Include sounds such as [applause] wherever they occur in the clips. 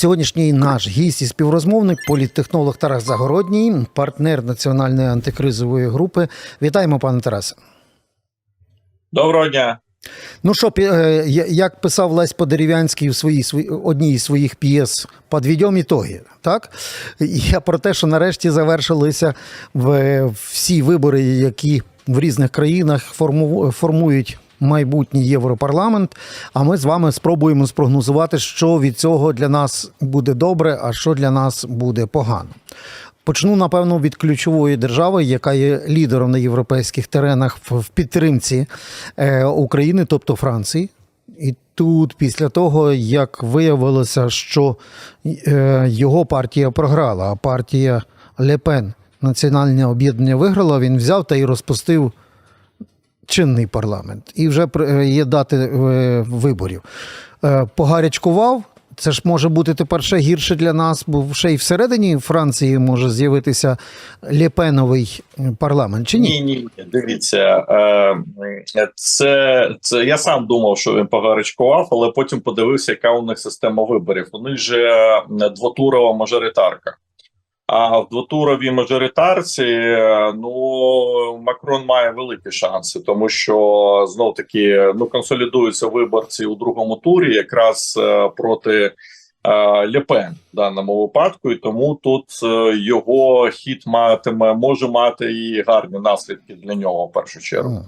Сьогоднішній наш гість і співрозмовник, політтехнолог Тарас Загородній, партнер національної антикризової групи. Вітаємо, пане Тарасе. Доброго дня. Ну що, е, як писав Лесь Подерев'янський в своїй свої, одній із своїх п'єс «Подведем ітоги», так? Я про те, що нарешті завершилися в- всі вибори, які в різних країнах форму- формують майбутній Європарламент. А ми з вами спробуємо спрогнозувати, що від цього для нас буде добре, а що для нас буде погано. Почну, напевно, від ключової держави, яка є лідером на європейських теренах в підтримці е, України, тобто Франції. І тут, після того, як виявилося, що е, його партія програла, а партія Лепен Національне об'єднання виграла, він взяв та й розпустив чинний парламент. І вже при- є дати е, виборів. Е, Погарячкував. Це ж може бути тепер ще гірше для нас, бо ще й всередині Франції може з'явитися Лєпеновий парламент, чи ні? Ні, ні, дивіться, е, це, це я сам думав, що він погарячкував, але потім подивився, яка у них система виборів. У них же е, двотурова мажоритарка. А в двотуровій мажоритарці ну Макрон має великі шанси, тому що знов таки ну консолідуються виборці у другому турі, якраз е, проти Лепен в даному випадку, і тому тут е, його хід матиме може мати і гарні наслідки для нього в першу чергу.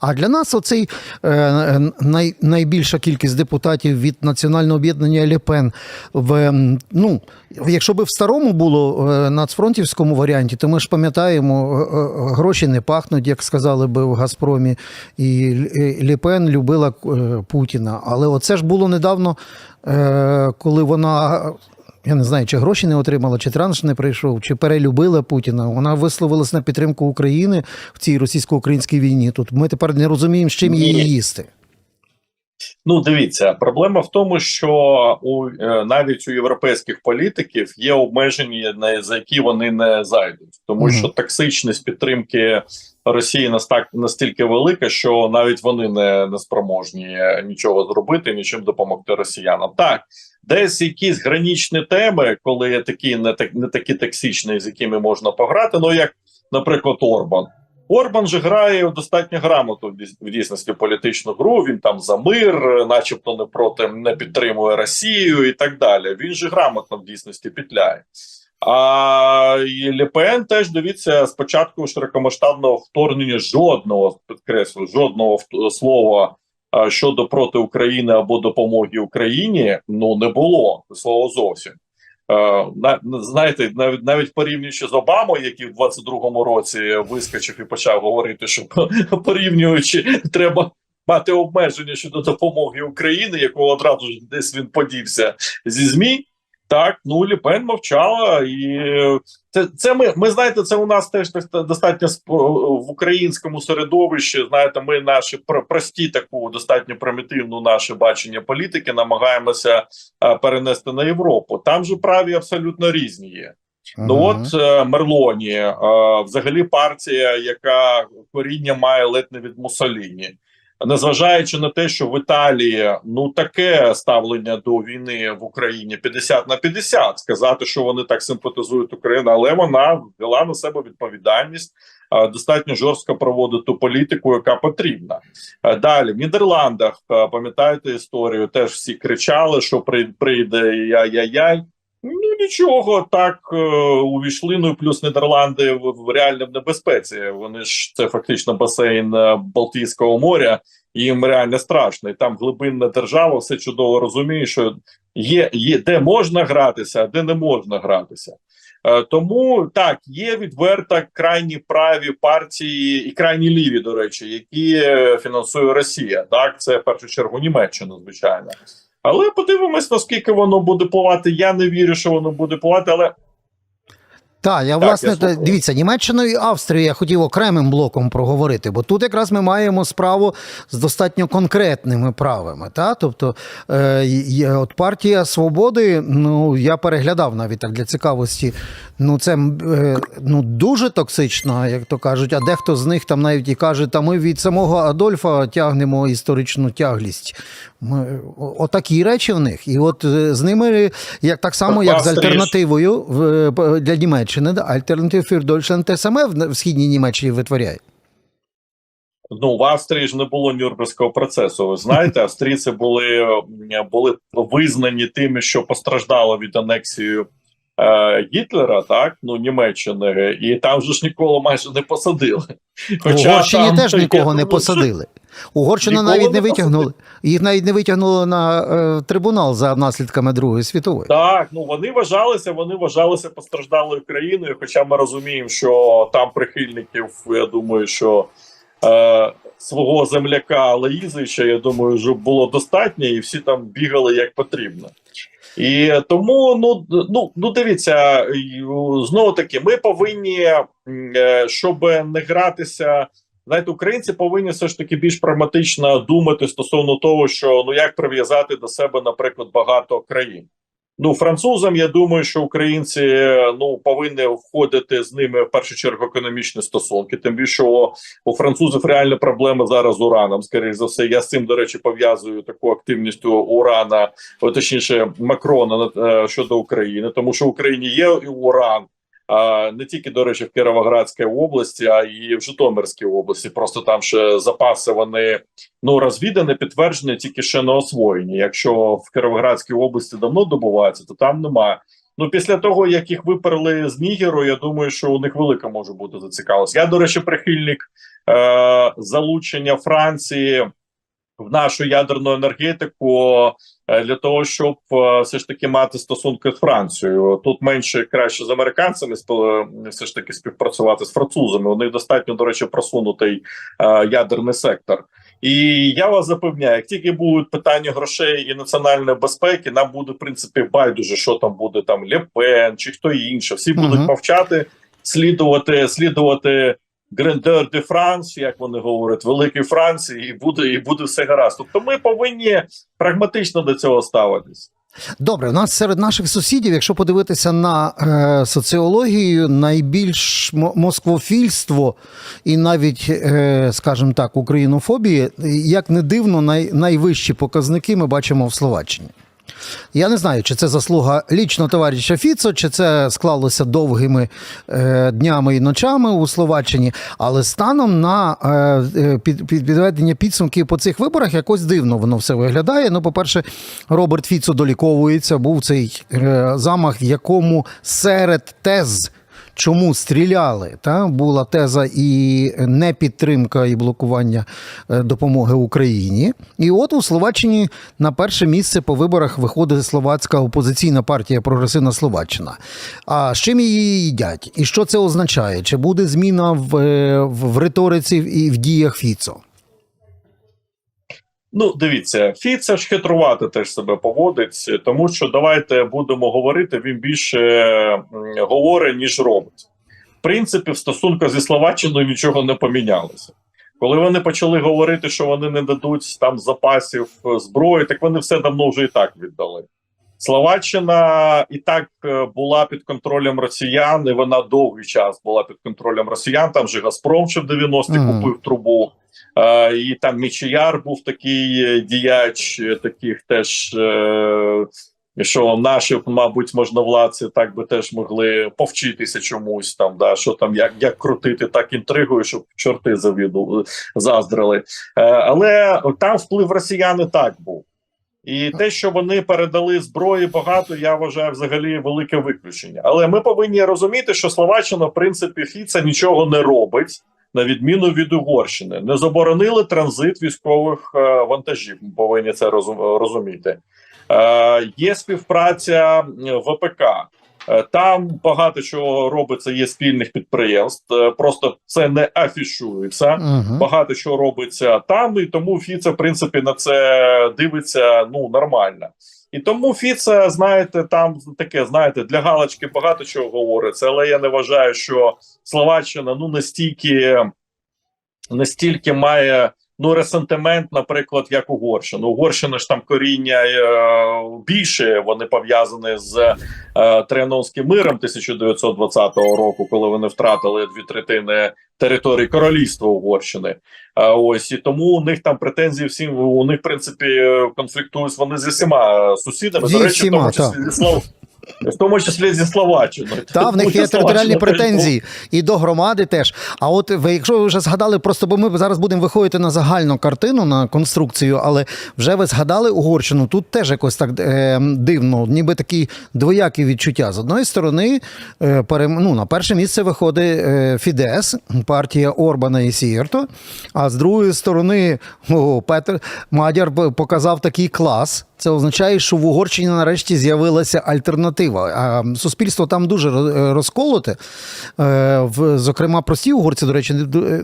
А для нас оцей е, най, найбільша кількість депутатів від національного об'єднання Лепен в ну, якщо би в старому було е, нацфронтівському варіанті, то ми ж пам'ятаємо, е, е, гроші не пахнуть, як сказали би в Газпромі, і Лепен любила е, Путіна. Але оце ж було недавно, е, коли вона. Я не знаю, чи гроші не отримала, чи транш не прийшов, чи перелюбила Путіна. Вона висловилась на підтримку України в цій російсько-українській війні. Тут ми тепер не розуміємо, з чим її їсти. Ну, дивіться, проблема в тому, що у е, навіть у європейських політиків є обмеження, на за які вони не зайдуть, тому Мгм. що токсичність підтримки Росії настільки велика, що навіть вони не, не спроможні нічого зробити, нічим допомогти росіянам. Так, десь якісь гранічні теми, коли такі не так не такі токсичні, з якими можна пограти. Ну як, наприклад, Орбан. Орбан же грає достатньо грамотно в дійсності політичну гру. Він там за мир, начебто не проти не підтримує Росію і так далі. Він же грамотно в дійсності петляє. А і Лепен теж дивіться спочатку широкомасштабного вторгнення жодного підкреслю, жодного вт- слова щодо проти України або допомоги Україні ну не було слова зовсім. Е, на- знаєте, навіть навіть порівнюючи з Обамою, який в 22-му році вискочив і почав говорити, що [laughs] порівнюючи, треба мати обмеження щодо допомоги Україні, якого одразу ж десь він подівся зі змі. Так, ну Ліпен мовчала, і е, це, це ми, ми знаєте, це у нас теж достатньо сп- в українському середовищі. Знаєте, ми наші про- прості таку достатньо примітивну наше бачення політики намагаємося е, перенести на Європу. Там же праві абсолютно різні є. Ну Мгм. от е, Мерлоні, е, взагалі партія, яка коріння має ледь не від Муссоліні. Незважаючи на те, що в Італії ну таке ставлення до війни в Україні 50 на 50, сказати, що вони так симпатизують Україну, але вона взяла на себе відповідальність достатньо жорстко проводить ту політику, яка потрібна. Далі в Нідерландах пам'ятаєте історію, теж всі кричали, що при- прийде яй-яй-яй. Ну нічого, так е, увійшли. Ну плюс Нідерланди в, в реально в небезпеці. Вони ж це фактично басейн е, Балтійського моря. Їм реально страшно. І там глибинна держава все чудово розуміє, що є, є де можна гратися, а де не можна гратися. Е, тому так є відверто крайні праві партії і крайні ліві, до речі, які е, фінансує Росія. Так, це в першу чергу Німеччина, звичайно. Але подивимось, наскільки воно буде впливати. Я не вірю, що воно буде впливати, але Так, я Так, власне я дивіться, Німеччину і Австрію я хотів окремим блоком проговорити, бо тут якраз ми маємо справу з достатньо конкретними правами. Та? Тобто, е, от партія свободи, ну я переглядав навіть так для цікавості. Ну це е, ну дуже токсично, як то кажуть. А дехто з них там навіть і каже, та ми від самого Адольфа тягнемо історичну тяглість. Отакі речі в них. І от е, з ними, як так само, як з альтернативою для Німеччини, Альтернатив für Deutschland те саме в, східній Німеччині витворяє. Ну в Австрії ж не було Нюрнберзького процесу. Ви знаєте, австрійці були, були визнані тими, що постраждало від анексії е, Гітлера, так ну Німеччини, і там же ж ніколи майже не посадили. В Угорщині там, теж я нікого не посадили. Угорщину Нікого навіть не не витягнули. Їх навіть не витягнули на е, трибунал за наслідками Другої світової. Так, ну вони вважалися, вони вважалися постраждалою країною. Хоча ми розуміємо, що там прихильників, я думаю, що е, свого земляка Лаїзича, я думаю, вже було достатньо, і всі там бігали як потрібно. І тому, ну ну ну дивіться, знову таки, ми повинні, е, щоб не гратися. Знаєте, українці повинні все ж таки більш прагматично думати стосовно того, що ну як прив'язати до себе, наприклад, багато країн. Ну, французам, я думаю, що українці ну повинні входити з ними в першу чергу економічні стосунки. Тим більше що у французів реальні проблеми зараз з ураном. Скоріше за все, я з цим до речі пов'язую таку активність урана, точніше Макрона е, щодо України, тому що в Україні є уран. А не тільки до речі в Кіровоградській області, а і в Житомирській області. Просто там ще запаси вони ну розвідані, підтверджені, тільки ще не освоєні. Якщо в Кіровоградській області давно добуваються, то там немає. Ну після того як їх виперли з Нігеру, я думаю, що у них велика може бути зацікавленість. Я до речі, прихильник е- залучення Франції в нашу ядерну енергетику е, для того, щоб е, все ж таки мати стосунки з Францією. Тут менше краще з американцями спо- все ж таки співпрацювати з французами. У них достатньо до речі просунутий е, ядерний сектор. І я вас запевняю, як тільки будуть питання грошей і національної безпеки, нам буде в принципі байдуже, що там буде там Лепен чи хто інше. Всі будуть Мгм. мовчати, слідувати, слідувати Грандер де Франс, як вони говорять, великої Франції, і буде і буде все гаразд. Тобто ми повинні прагматично до цього ставитись. Добре, у нас серед наших сусідів, якщо подивитися на е, соціологію, найбільш мо- москвофільство і навіть, е, скажімо так, українофобії, як не дивно, най, найвищі показники ми бачимо в Словаччині. Я не знаю, чи це заслуга лічно товариша Фіцо, чи це склалося довгими е, днями і ночами у Словаччині. Але станом на е, е, під, під, підведення підсумків по цих виборах якось дивно воно все виглядає. Ну, по-перше, Роберт Фіцо доліковується. Був цей е, замах, в якому серед тез. Чому стріляли? Та була теза і непідтримка і блокування е, допомоги Україні. І от у Словаччині на перше місце по виборах виходить словацька опозиційна партія Прогресивна Словаччина. А з чим її їдять? І що це означає? Чи буде зміна е, в, в риториці і в діях Фіцо? Ну, дивіться, Фіце ж хитрувати теж себе поводить, тому що давайте будемо говорити. Він більше говорить, ніж робить. В принципі, в стосунках зі Словаччиною нічого не помінялося. Коли вони почали говорити, що вони не дадуть там запасів е, зброї, так вони все давно вже і так віддали. Словаччина і так е, була під контролем росіян, і вона довгий час була під контролем росіян. Там же Газпром ще в 90-ті Мгм. купив трубу. Е, і там Мічіяр був такий е, діяч, е, таких теж. Що наші, мабуть, можновладці так би теж могли повчитися чомусь там, да, що там як, як крутити так інтригою, щоб чорти завіду заздрили. Е, але там вплив росіян і так був. І те, що вони передали зброї багато, я вважаю взагалі велике виключення. Але ми повинні розуміти, що Словаччина, в принципі, Фіца нічого не робить. На відміну від Угорщини, не заборонили транзит військових е, вантажів. Ми повинні це розум- розуміти. Е, є співпраця е, ВПК. Там багато чого робиться, є спільних підприємств. Просто це не афішується. Угу. Багато чого робиться там, і тому Фіце, в принципі, на це дивиться ну нормально. І тому Фіце, знаєте, там таке, знаєте, для галочки багато чого говориться, але я не вважаю, що Словаччина ну настільки настільки має ну ресентимент, наприклад, як Угорщина. Угорщина ж там коріння е, більше, вони пов'язані з е, Трианонським миром 1920 року, коли вони втратили дві третини території королівства Угорщини. А ось і тому у них там претензії всім у них в принципі конфліктують вони зі всіма сусідами. Зі До речі, в тому числі зі Слов... в тому числі зі Словаччиною. Та в них є територіальні претензії і до громади теж. А от ви, якщо ви вже згадали, просто бо ми зараз будемо виходити на загальну картину, на конструкцію, але вже ви згадали Угорщину. Тут теж якось так е, дивно, ніби такі двоякі відчуття. З одної сторони, е, перем, ну, на перше місце виходить е, Фідес, партія Орбана і Сієрто. А з другої сторони, о, Петр Мадяр показав такий клас. Це означає, що в Угорщині нарешті з'явилася альтернатива. А суспільство там дуже розколоте. Е, Зокрема, прості угорці, до речі,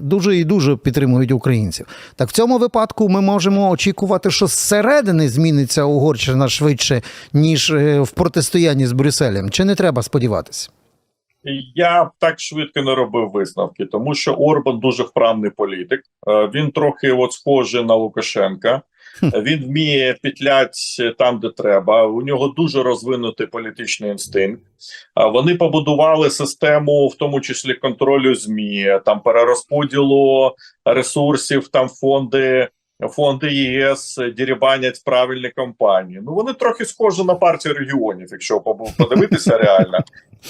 дуже і дуже підтримують українців. Так в цьому випадку ми можемо очікувати, що зсередини зміниться Угорщина швидше, ніж е, в протистоянні з Брюсселем. Чи не треба сподіватися? Я так швидко не робив висновки, тому що Орбан дуже вправний політик. Е, Він трохи от схожий на Лукашенка. Е, [laughs] Він вміє петлять там, де треба. У нього дуже розвинутий політичний інстинкт. Е, Вони побудували систему, в тому числі контролю змі, там перерозподілу ресурсів, там фонди. Фонди ЄС дірібанять правильні компанії. Ну вони трохи схожі на партію регіонів, якщо подивитися реально.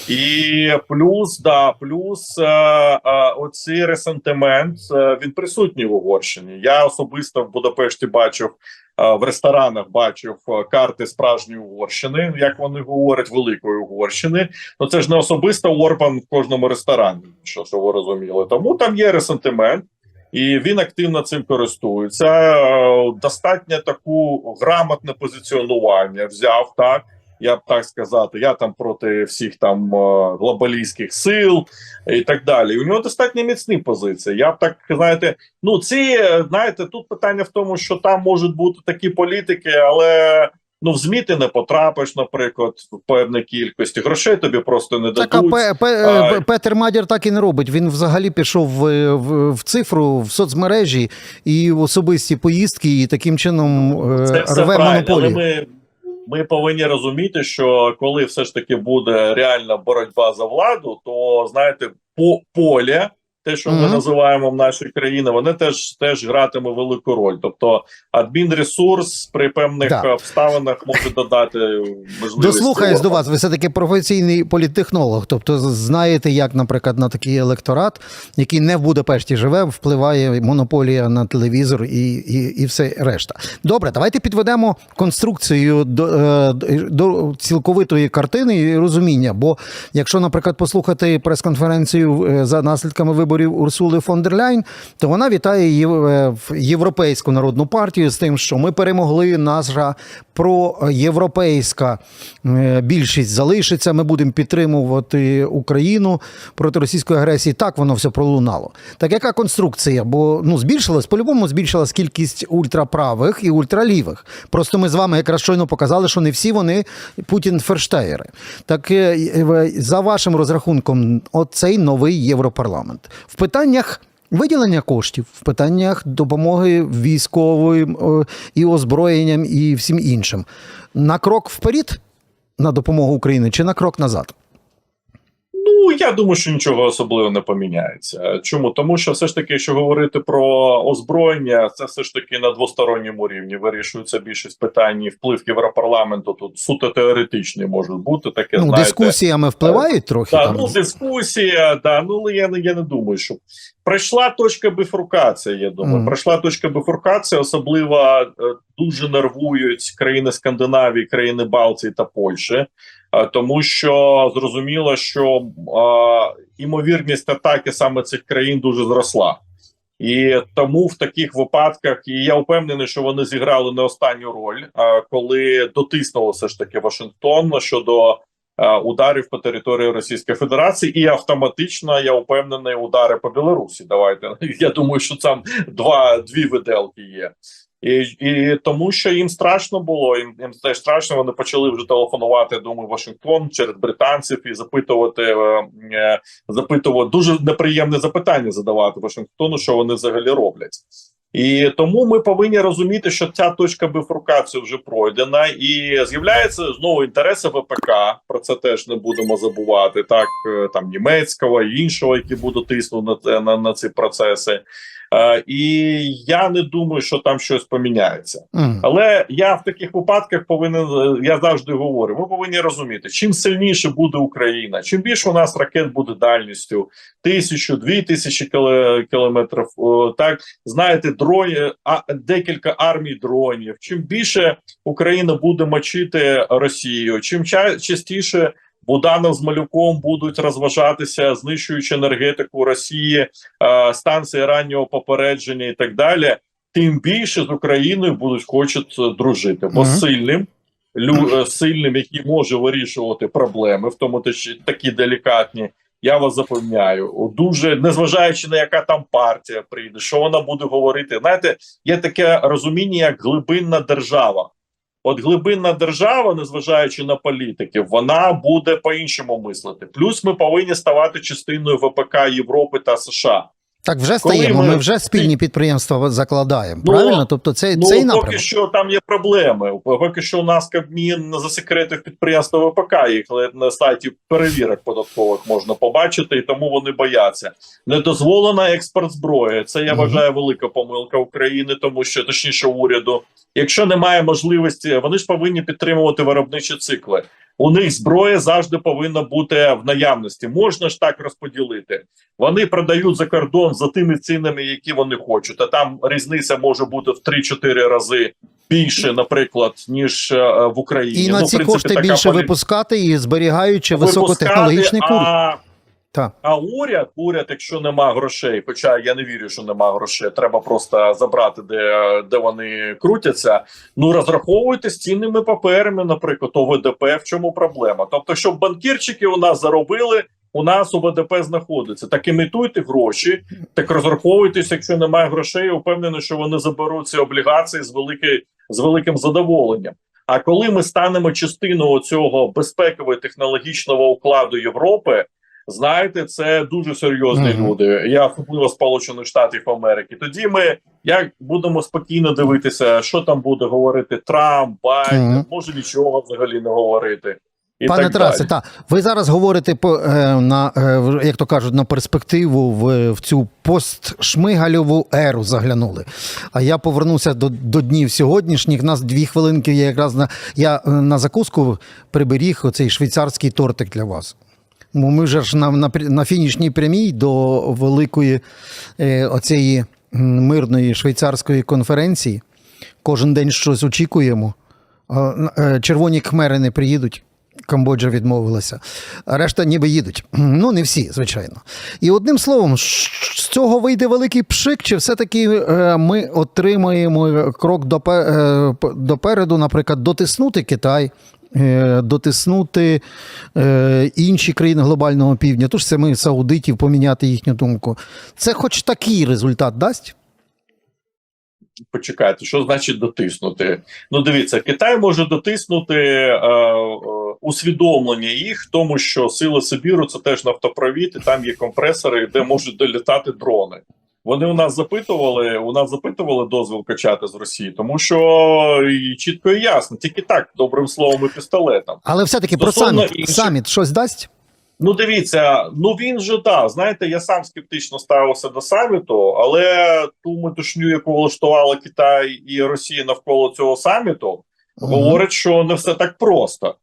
І плюс, да, плюс е, е, оцей ресентимент е, він присутній в Угорщині. Я особисто в Будапешті бачив е, в ресторанах, бачив е, карти справжньої Угорщини, як вони говорять, великої Угорщини. Ну це ж не особисто Орбан в кожному ресторані, що, що ви розуміли. Тому там є ресентимент. І він активно цим користується. Е, Достатньо таку грамотне позиціонування взяв так. Я б так сказати, я там проти всіх там е, глобалістських сил і так далі. У нього достатньо міцні позиції. Я б так знаєте, ну ці знаєте, тут питання в тому, що там можуть бути такі політики, але ну в ЗМІ ти не потрапиш, наприклад, в певній кількості грошей тобі просто не Так, а. Пе- Пе- А- Петер Мадяр так і не робить. Він взагалі пішов в, в, в цифру, в соцмережі і особисті поїздки, і таким чином е, Це рве монополію. Ми, повинні розуміти, що коли все ж таки буде реальна боротьба за владу, то знаєте, по поле, те, що ми називаємо в нашій країні, вони теж теж гратиме велику роль. Тобто, адмінресурс при певних Да. обставинах може додати можливість. Дослухаюсь до вас. Ви все таки професійний політтехнолог. Тобто знаєте, як, наприклад, на такий електорат, який не в Будапешті живе, впливає монополія на телевізор і, і, і все решта. Добре, давайте підведемо конструкцію до, е, до цілковитої картини і розуміння. Бо якщо, наприклад, послухати прес-конференцію е, за наслідками виборів Урсули фон дер Ляйн, то вона вітає е, Європейську народну партію з тим, що ми перемогли наша проєвропейська е, більшість залишиться. Ми будемо підтримувати Україну проти російської агресії. Так воно все пролунало. Так яка конструкція? Бо ну збільшилась, по-любому збільшилась кількість ультраправих і ультралівих. Просто ми з вами якраз щойно показали, що не всі вони Путін ферштеєри. Так е, за вашим розрахунком, оцей новий європарламент в питаннях. Виділення коштів в питаннях допомоги військовим е, і озброєнням і всім іншим на крок вперед на допомогу Україні чи на крок назад? Ну я думаю, що нічого особливо не поміняється. Чому? Тому що все ж таки, якщо говорити про озброєння, це все ж таки на двосторонньому рівні вирішується більшість питань. і Вплив Європарламенту тут суто теоретичний може бути таке. Ну, знаєте, дискусіями впливають трохи Да, там. ну дискусія, да, ну але я, не- я не думаю, що пройшла точка бифуркації. Я думаю, Мгм. пройшла точка бифуркації, особливо е, дуже нервують країни Скандинавії, країни Балтії та Польщі, е, тому що зрозуміло, що е, імовірність атаки саме цих країн дуже зросла. І тому в таких випадках, і я впевнений, що вони зіграли не останню роль, е, коли дотиснуло все ж таки Вашингтон щодо е, ударів по території Російської Федерації, і автоматично я впевнений удари по Білорусі. Давайте [laughs] я думаю, що там два дві виделки є. І, і тому, що їм страшно було, їм, їм теж страшно. Вони почали вже телефонувати. Думаю, Вашингтон через британців і запитувати, е, е, запитувати дуже неприємне запитання задавати Вашингтону, що вони взагалі роблять. І тому ми повинні розуміти, що ця точка бифуркації вже пройдена, і з'являються знову інтереси ВПК. Про це теж не будемо забувати. Так е, там німецького іншого, які будуть тиснути на, на, на ці процеси. Е, і я не думаю, що там щось поміняється. Але я в таких випадках повинен е, я завжди говорю: ми повинні розуміти, чим сильніше буде Україна, чим більше у нас ракет буде дальністю тисячу, дві тисячі кілометрів. Так знаєте, дроні, а декілька армій дронів. Чим більше Україна буде мочити Росію, чим ча- частіше. Буданов з Малюком будуть розважатися, знищуючи енергетику Росії, е, станції раннього попередження і так далі тим більше з Україною будуть хочуть дружити, бо Мгм. сильним, лю, е, сильним, який може вирішувати проблеми, в тому такі делікатні. Я вас запевняю, дуже незважаючи на яка там партія прийде, що вона буде говорити. Знаєте, є таке розуміння, як глибинна держава. От глибинна держава, незважаючи на політиків, вона буде по-іншому мислити. Плюс ми повинні ставати частиною ВПК Європи та США. Так вже стаємо. Ми... ми- вже спільні підприємства закладаємо. Ну, правильно? Тобто це Ну цей поки що там є проблеми. Поки що у нас Кабмін засекретив підприємства ВПК. Їх на сайті перевірок податкових можна побачити, і тому вони бояться. Не дозволена експорт зброї. Це я вважаю велика помилка України, тому що точніше уряду. Якщо немає можливості, вони ж повинні підтримувати виробничі цикли. У них зброя завжди повинна бути в наявності. Можна ж так розподілити. Вони продають за кордон за тими цінами, які вони хочуть. А там різниця може бути в 3-4 рази більше, наприклад, ніж е, в Україні. І на Ну, ці принципі, кошти більше полі- випускати і зберігаючи високотехнологічний курс. А, Так. а уряд, уряд, якщо нема грошей, хоча я не вірю, що нема грошей, треба просто забрати, де, де вони крутяться. Ну розраховуйте з цінними паперами, наприклад, ОВДП. В чому проблема? Тобто, щоб банкірчики у нас заробили. У нас у ВДП знаходиться. Так імітуйте гроші, так розраховуйтесь, якщо немає грошей, впевнений, що вони заберуть ці облігації з великий, з великим задоволенням. А коли ми станемо частиною цього безпеково-технологічного укладу Європи, знаєте, це дуже серйозні Мгм. люди. Я особливо Сполучених Штатів Америки. Тоді ми як будемо спокійно дивитися, що там буде говорити Трамп, Байден, Мгм. може нічого взагалі не говорити. І Пане так Тарасе, далі. та ви зараз говорите по е, на е, як то кажуть, на перспективу в, в цю постшмигальову еру заглянули. А я повернуся до, до днів сьогоднішніх. Нас дві хвилинки. Я якраз на я е, на закуску приберіг оцей швейцарський тортик для вас. Ми вже ж на, на, на фінішній прямій до великої е, оцієї мирної швейцарської конференції. Кожен день щось очікуємо. Е, Червоні кхмери не приїдуть. Камбоджа відмовилася. Решта ніби їдуть. [clears throat] Ну, не всі, звичайно. І одним словом, з цього вийде великий пшик, чи все-таки е, ми отримаємо крок е, допереду, наприклад, дотиснути Китай, дотиснути е, інші країни глобального півдня, тож ми саудитів поміняти їхню думку. Це хоч такий результат дасть? Почекайте, що значить дотиснути? Ну, дивіться, Китай може дотиснути е, е, усвідомлення їх тому, що сила Сибіру це теж нафтопровід, і там є компресори, де можуть долітати дрони. Вони у нас запитували, у нас запитували дозвіл качати з Росії, тому що і чітко і ясно, тільки так, добрим словом і пістолетом. Але все-таки про саміт. інших- Саміт щось дасть? Ну, дивіться, ну він же да. Знаєте, я сам скептично ставився до саміту, але ту метушню, яку влаштували Китай і Росія навколо цього саміту, говорить, що не все так просто.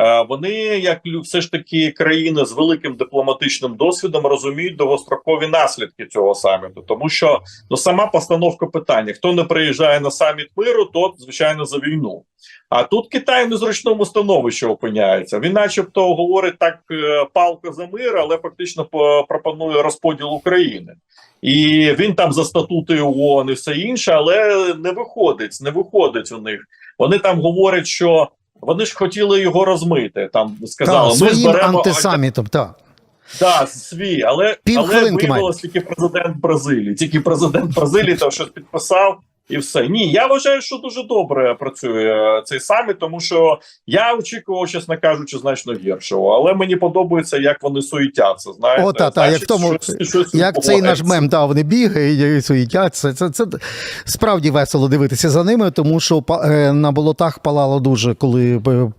Е, Вони, як все ж таки країни з великим дипломатичним досвідом, розуміють довгострокові наслідки цього саміту, тому що ну сама постановка питання: хто не приїжджає на саміт миру, тот звичайно за війну. А тут Китай в незручному становищі опиняється. Він, начебто, говорить так е, палко за мир, але фактично пропонує розподіл України. І він там за статути ООН і все інше, але не виходить, не виходить у них. Вони там говорять, що вони ж хотіли його розмити. Там сказали, Так, ми зберемо антисамітом, так. Да, свій, але, але виявилось тільки президент Бразилії. Тільки президент Бразилії там щось підписав. І все. Ні, я вважаю, що дуже добре працює цей саміт, тому що я очікував, чесно кажучи, значно гіршого. Але мені подобається, як вони суетяться. Знаєте, О, та, та, як Значить, в тому, щось- щось Як цей наш мем, да, вони бігають і суїтяться. Це, це, це справді весело дивитися за ними, тому що е, на болотах палало дуже, коли е,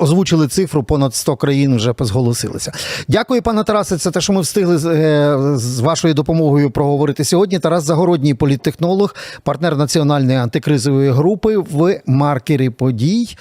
озвучили цифру, понад 100 країн вже зголосилися. Дякую, пане Тарасе. Це те, що ми встигли з, е, з вашою допомогою проговорити сьогодні. Тарас Загородній, політтехнолог, партнер національної антикризової групи в маркері подій.